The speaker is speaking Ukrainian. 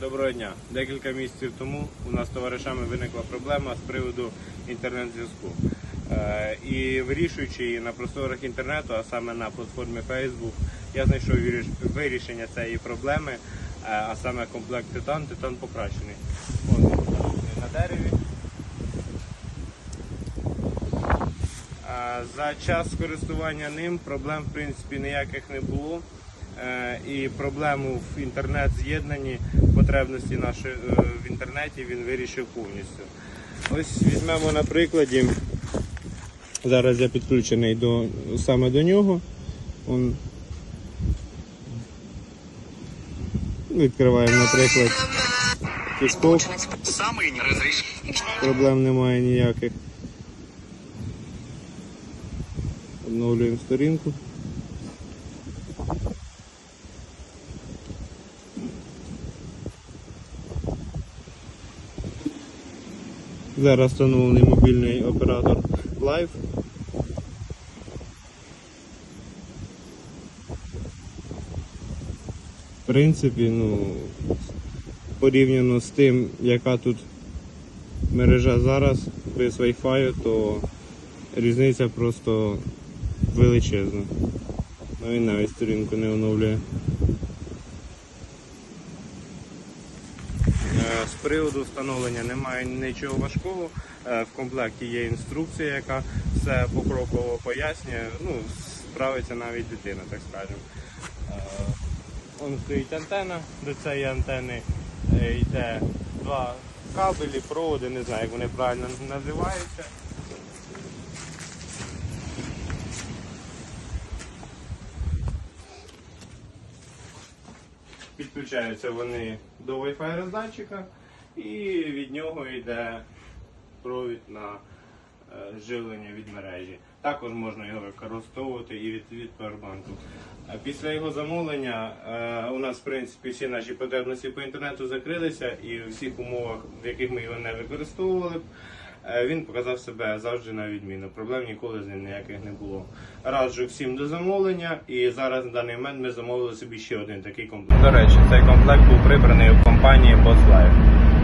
Доброго дня. Декілька місяців тому у нас з товаришами виникла проблема з приводу інтернет-зв'язку. Е, І вирішуючи її на просторах інтернету, а саме на платформі Facebook, я знайшов вирішення цієї проблеми, е, а саме комплект титан, титан покращений. Ось на дереві. Е, За час користування ним проблем в принципі ніяких не було. Е, І проблему в інтернет-з'єднанні, потребності нашої е, в інтернеті він вирішив повністю. Ось візьмемо на прикладі. Зараз я підключений до, саме до нього. Он... Відкриваємо, наприклад, TikTok. Проблем немає ніяких. Обновлюємо сторінку. Зараз встановлений мобільний оператор Live. В принципі, ну, порівняно з тим, яка тут мережа зараз без Wi-Fi, то різниця просто величезна. Ну він навіть сторінку не оновлює. З приводу встановлення немає нічого важкого. Е, В комплекті є інструкція, яка все покроково пояснює. Ну, справиться навіть дитина, так скажемо. Е, Вон стоїть антенна, до цієї антени е, йде два кабелі, проводи, не знаю, як вони правильно називаються. Підключаються вони до Wi-Fi роздатчика і від нього йде провід на живлення від мережі. Також можна його використовувати і від, від поwerbanку. Після його замовлення е, у нас в принципі всі наші потребності по інтернету закрилися і в всіх умовах, в яких ми його не використовували, е, він показав себе завжди на відміну. Проблем ніколи з ним ніяких не було. Раджу всім до замовлення, і зараз на даний момент ми замовили собі ще один такий комплект. До речі, цей комплект був прибраний у компанії BossLife.